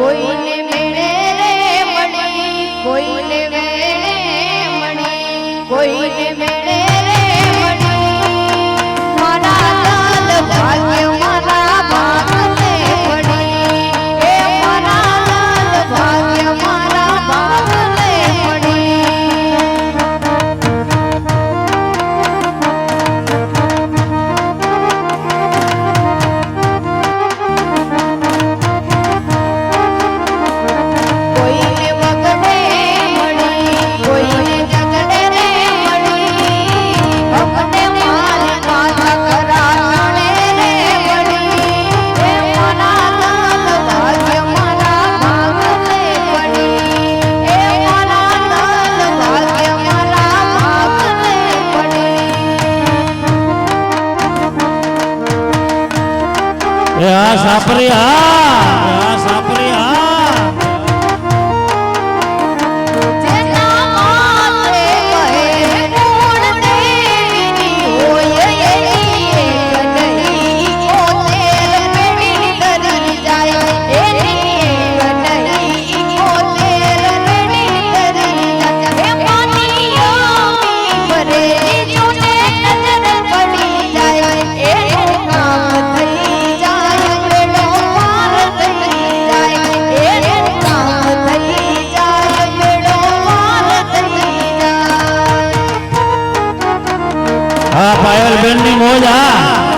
કોઈને મેળે રે મળી કોઈને મેળે મળી કોઈને હા સાપરી હા. હા પાયલ બેનની મોજ હા.